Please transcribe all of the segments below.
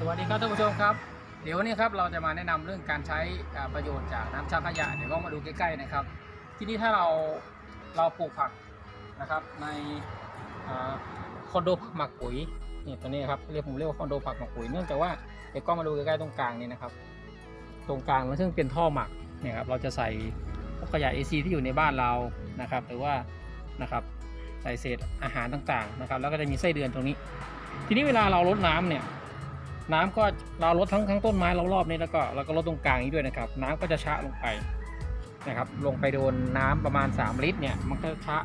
สวัสดีครับท่านผู้ชมครับ เดี๋ยววันนี้ครับเราจะมาแนะนำเรื่องการใช้ประโยชน์จากน้ำชาขยะเดี๋ยวก็มาดูใกล้ๆนะครับ ที่นี่ถ้าเราเราปลูกผักนะครับในอคอนโดผักหมักปุ๋ยนี่ตัวนี้ครับเรียกผมเรียกว่าคอนโดผักหมักปุ๋ยเนื่องจากว่าเดี๋ยวก็มาดูใกล้ๆตรงกลางนี่นะครับ ตรงกลางมันซึ่งเป็นท่อหมักเนี่ยครับเราจะใส่พวกขยะ AC ที่อยู่ในบ้านเรานะครับ หรือว่านะครับใส่เศษอาหารต่างๆนะครับ แล้วก็จะมีไส้เดือนตรงนี้ ทีนี้เวลาเราลดน้ำเนี่ย น้ำก็เราลดทั้งทั้งต้นไม้รอบนี้แล้วก็เราก็ลดตรงกลางนี้ด้วยนะครับ น้ำก็จะชะลงไปนะครับ ลงไปโดนน้ำประมาณ 3 ลิตรเนี่ยมันก็ชะ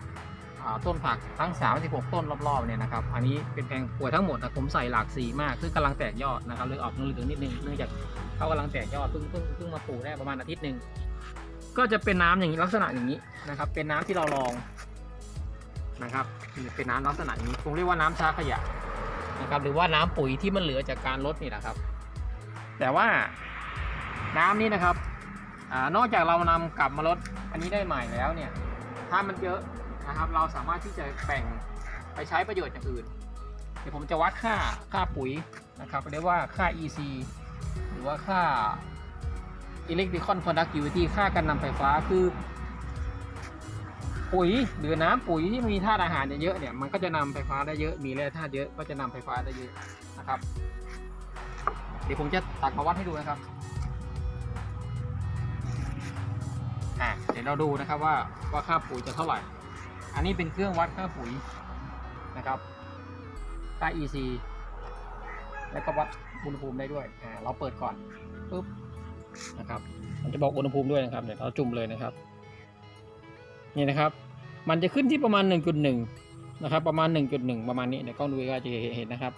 ต้นผักทั้ง 36 ต้นรอบๆเนี่ยนะครับอันนี้เป็นแปลงป่วยทั้งหมดนะผมใส่หลากสีมากคือกำลังแตกยอดนะครับเลยออกเหลืองนิดนึงเนื่องจากเขากำลังแตกยอดเพิ่งเพิ่งเพิ่งมาปลูกได้ประมาณอาทิตย์หนึ่งก็จะเป็นน้ำอย่างนี้ลักษณะอย่างนี้นะครับ เป็นน้ำที่เราลองนะครับเป็นน้ำลักษณะนี้ผมเรียกว่าน้ำชาขยะ นะครับหรือว่าน้ำปุ๋ยที่มันเหลือจากการลดนี่แหละครับ แต่ว่าน้ำนี่นะครับอนอกจากเรานำกลับมาลดอันนี้ได้ใหม่แล้วเนี่ยถ้ามันเยอะนะครับเราสามารถที่จะแบ่งไปใช้ประโยชน์อย่างอื่น เดี๋ยวผมจะวัดค่าค่าปุ๋ยนะครับเรียกว่าค่า EC หรือว่าค่า Electrical Conductivity ค่าการนำไฟฟ้าคือ ปุ๋ยหรือน้ำปุ๋ยที่มีธาตุอาหารเยอะๆเนี่ยมันก็จะนำไฟฟ้าได้เยอะมีแร่ธาตุเยอะก็จะนำไฟฟ้าได้เยอะนะครับ เดี๋ยวผมจะตักมาวัดให้ดูนะครับอะเดี๋ยวเราดูนะครับว่าว่าค่าปุ๋ยจะเท่าไหร่ อันนี้เป็นเครื่องวัดค่าปุ๋ยนะครับค่า EC แล้วก็วัดอุณหภูมิได้ด้วยอ่าเราเปิดก่อนปุ๊บนะครับ มันจะบอกอุณหภูมิด้วยนะครับเดี๋ยวเราจุ่มเลยนะครับ นี่นะครับ มันจะขึ้นที่ประมาณ 1.1 นะครับ ประมาณ 1.1 ประมาณนี้เดี๋ยวกล้องดูก็จะเห็นนะครับ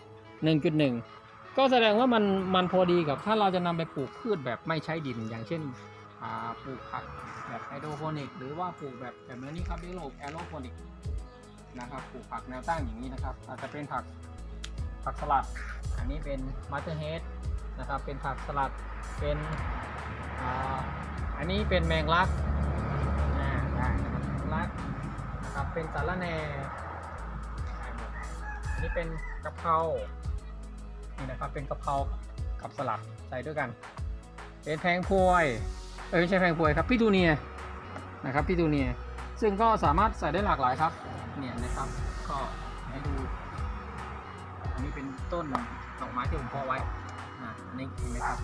1.1 ก็แสดงว่ามันมันพอดีกับถ้าเราจะนำไปปลูกพืชแบบไม่ใช้ดิน อย่างเช่นปลูกผักแบบไฮโดรโปนิก หรือว่าปลูกแบบแบบนี้ครับเรียกแอโรโปนิกนะครับปลูกผักแนวตั้งอย่างนี้นะครับ อาจจะเป็นผักผักสลัด อันนี้เป็นมัตเตอร์เฮดนะครับ เป็นผักสลัดเป็นอ,อันนี้เป็นแมงลักอ่าได้ นะครับรัดนะครับเป็นสาระแหน่นี่เป็นกะเพรานี่นะครับเป็นกะเพรากับสลัดใส่ด้วยกัน เป็นแพงพวยเออไม่ใช่แพงพวยครับพี่ตูเนียนะครับพี่ตูเนียซึ่งก็สามารถใส่ได้หลากหลายครับเนี่ยนะครับก็ให้ดูอันนี้เป็นต้นดอกไม้ที่ผมเพาะไว้อ่าอันนี้เห็นไหมครับ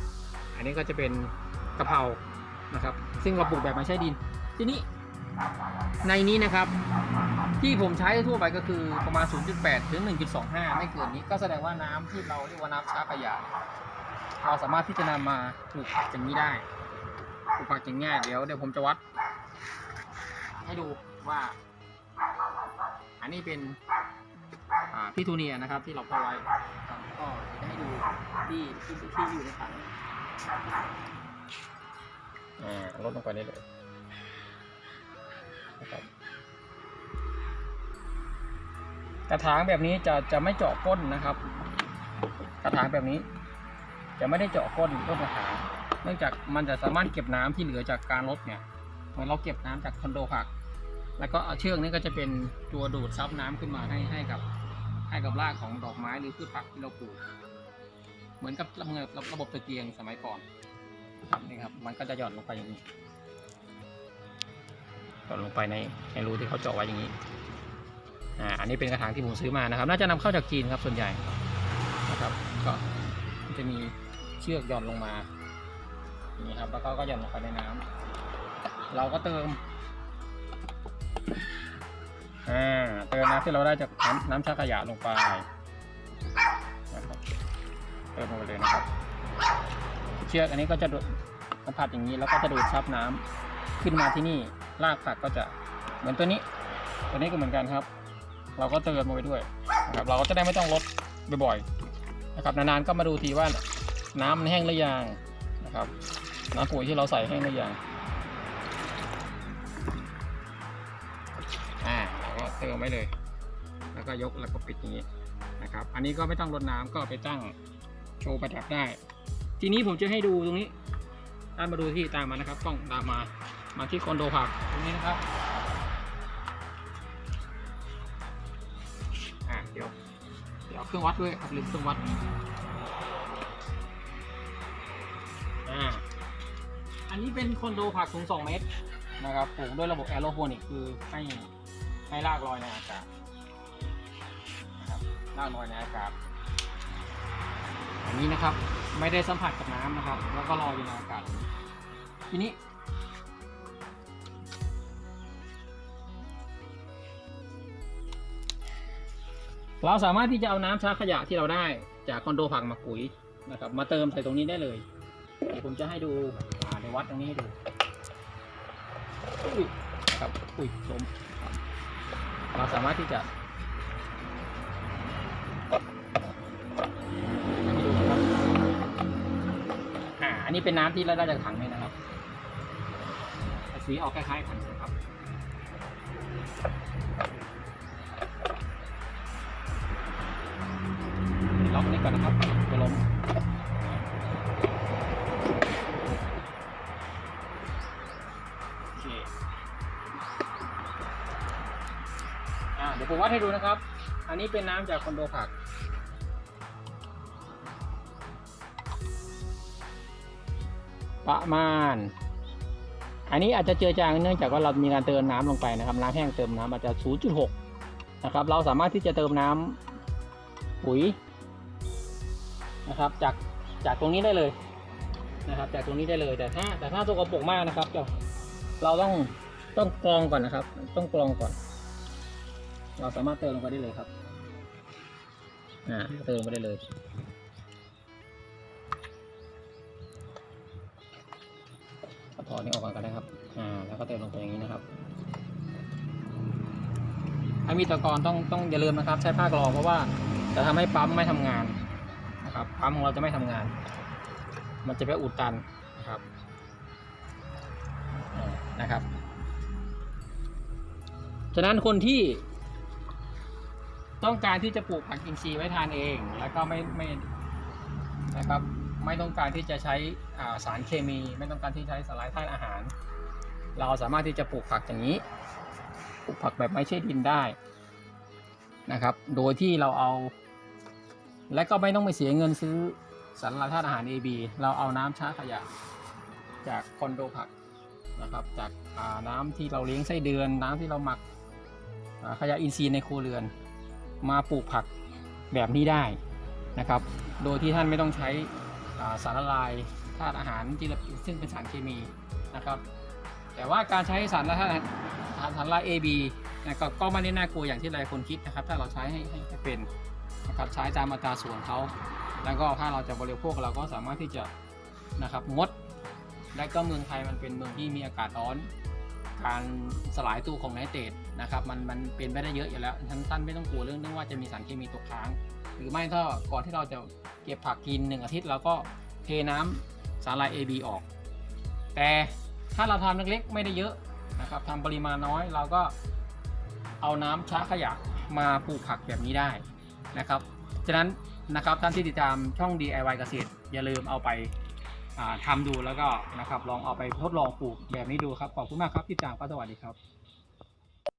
อันนี้ก็จะเป็นกะเพรานะครับ ซึ่งเราปลูกแบบไม่ใช่ดิน ทีนี้ ในนี้นะครับ ที่ผมใช้ทั่วไปก็คือประมาณ 0.8 ถึง 1.25 ไม่เกินนี้ก็แสดงว่าน้ำที่เราเรียกว่าน้ำช้าขยะเราสามารถที่จะนำมาปลูกผักอย่างนี้ได้ปลูกผักอย่างง่ายเดี๋ยวเดี๋ยวผมจะวัด ให้ดูว่า อันนี้เป็นพี่ทูเนียนะครับที่เราเพาะไว้ก็จะให้ดูที่ที่ที่อยู่ในถังอ่าลดลงไปได้เลย กระถางแบบนี้จะจะไม่เจาะก้นนะครับ กระถางแบบนี้ จะไม่ได้เจาะก้นต้นกระถางเนื่องจากมันจะสามารถเก็บน้ำที่เหลือจากการลดเนี่ยเหมือนเราเก็บน้ำจากคอนโดผัก แล้วก็เอาเชือกนี้ก็จะเป็นตัวดูดซับน้ำขึ้นมาให้ให้กับให้กับรากของดอกไม้หรือพืชผักที่เราปลูก เหมือนกับระบบระบบตะเกียงสมัยก่อนครับนี่ครับ มันก็จะหย่อนลงไปอย่างนี้ หย่อนลงไปในในรูที่เขาเจาะไว้อย่างนี้อ่าอันนี้เป็นกระถางที่ผมซื้อมานะครับ น่าจะนำเข้าจากจีนครับส่วนใหญ่นะครับก็จะมีเชือกหย่อนลงมาอย่างนี้ครับแล้วก็ก็หย่อนลงไปในน้ำเราก็เติมอ่าเติมน้ำที่เราได้จากน้ำน้ำชาขยะลงไปนะครับเติมลงไปเลยนะครับ เชือกอันนี้ก็จะดูดสัมผัสอย่างนี้แล้วก็จะดูดซับน้ำขึ้นมาที่นี่ รากผักก็จะเหมือนตัวนี้ ตัวนี้ก็เหมือนกันครับ เราก็เติมลงไปด้วยนะครับเราก็จะได้ไม่ต้องลดบ่อยๆนะครับนานๆก็มาดูทีว่าน้ำมันแห้งหรือยังนะครับน้ำปุ๋ยที่เราใส่แห้งหรือยังอ่าเราก็เติมไว้เลย แล้วก็ยกแล้วก็ปิดอย่างนี้นะครับ อันนี้ก็ไม่ต้องรดน้ำก็ไปตั้งโชว์ประดับได้ ทีนี้ผมจะให้ดูตรงนี้ตามมาดูที่ตามมานะครับกล้องตามมา มาที่คอนโดผักตรงนี้นะครับอ่าเดี๋ยวเดี๋ยวเอาเครื่องวัดด้วยครับลืมเครื่องวัดอ่าอันนี้เป็นคอนโดผักสูง 2 เมตรนะครับปลูกด้วยระบบแอโรโปนิกคือให้ให้รากลอยในอากาศนะครับรากลอยในอากาศอันนี้นะครับไม่ได้สัมผัสกับน้ำนะครับ แล้วก็ลอยอยู่ในอากาศทีนี้ เราสามารถที่จะเอาน้ำชาขยะที่เราได้จากคอนโดผักมักปุ๋ยนะครับ มาเติมใส่ตรงนี้ได้เลยเดี๋ยวผมจะให้ดูในวัดตรงนี้ให้ดูอุ้ยครับอุ้ยลมเราสามารถที่จะอันนี้เป็นน้ำที่เราได้จากถังนี่นะครับ สีออกคล้ายๆถัง ก่อนนะครับจะล้มโอเคอ่าเดี๋ยวผมวัดให้ดูนะครับ อันนี้เป็นน้ำจากคอนโดผัก ประมาณ อันนี้อาจจะเจือจางเนื่องจากว่าเรามีการเติมน้ำลงไปนะครับ น้ำแห้งเติมน้ำอาจจะ 0.6 นะครับ เราสามารถที่จะเติมน้ำปุ๋ย นะครับ จากจากตรงนี้ได้เลยนะครับ จากตรงนี้ได้เลยแต่ถ้าแต่ถ้าตัวกระปรกมากนะครับเราเราต้องต้องกรองก่อนนะครับ ต้องกรองก่อน เราสามารถเติมลงไปได้เลยครับอ่าเติมลงไปได้เลยถอดนี้ออกก่อนก็ได้ครับ อ่า แล้วก็เติมลงไปอย่างนี้นะครับ ถ้ามีตะกอนต้องต้องอย่าลืมนะครับ ใช้ผ้ากรองเพราะว่าจะทำให้ปั๊มไม่ทำงาน ปั๊มของเราจะไม่ทำงาน มันจะไปอุดตันนะครับนะครับฉะนั้นคนที่ต้องการที่จะปลูกผักอินทรีย์ไว้ทานเอง แล้วก็ไม่ไม่นะครับไม่ต้องการที่จะใช้สารเคมี ไม่ต้องการที่ใช้สลายธาตุอาหาร เราสามารถที่จะปลูกผักอย่างนี้ปลูกผักแบบไม่ใช่ดินได้นะครับ โดยที่เราเอา และก็ไม่ต้องไปเสียเงินซื้อสารธาตุอาหาร AB เราเอาน้ำช้าขยะจากคอนโดผักนะครับ จากาน้ำที่เราเลี้ยงไส้เดือน น้ำที่เราหมักขยะอินทรีย์ในครัวเรือน มาปลูกผักแบบนี้ได้นะครับ โดยที่ท่านไม่ต้องใช้าสารละลายธาตุอาหารที่เราซึ่งเป็นสารเคมีนะครับ แต่ว่าการใช้สารละธาตุสารละลาย AB นะก็ไม่ได้น่ากลัวอย่างที่หลายคนคิดนะครับ ถ้าเราใช้ให้ให้ให้เป็น นะครับใช้ตามอัตราส่วนเขาแล้วก็ถ้าเราจะบริโภคเราก็สามารถที่จะนะครับงด และก็เมืองไทยมันเป็นเมืองที่มีอากาศร้อน การสลายตัวของไนเตรตนะครับมันมันเป็นไปได้เยอะอยู่แล้วท่านท่านไม่ต้องกลัวเรื่องเรื่องว่าจะมีสารเคมีตกค้าง หรือไม่ถ้าก่อนที่เราจะเก็บผักกินหนึ่งอาทิตย์เราก็เทน้ำสารลาย AB ออก แต่ถ้าเราทำเล็กๆไม่ได้เยอะนะครับทำปริมาณน้อยเราก็เอาน้ำช้าขยะมาปลูกผักแบบนี้ได้ นะครับ ฉะนั้นนะครับท่านที่ติดตามช่อง DIY เกษตร อย่าลืมเอาไปทำทำดูแล้วก็นะครับลองเอาไปทดลองปลูกแบบนี้ดูครับ ขอบคุณมากครับที่ตามก็สวัสดีครับ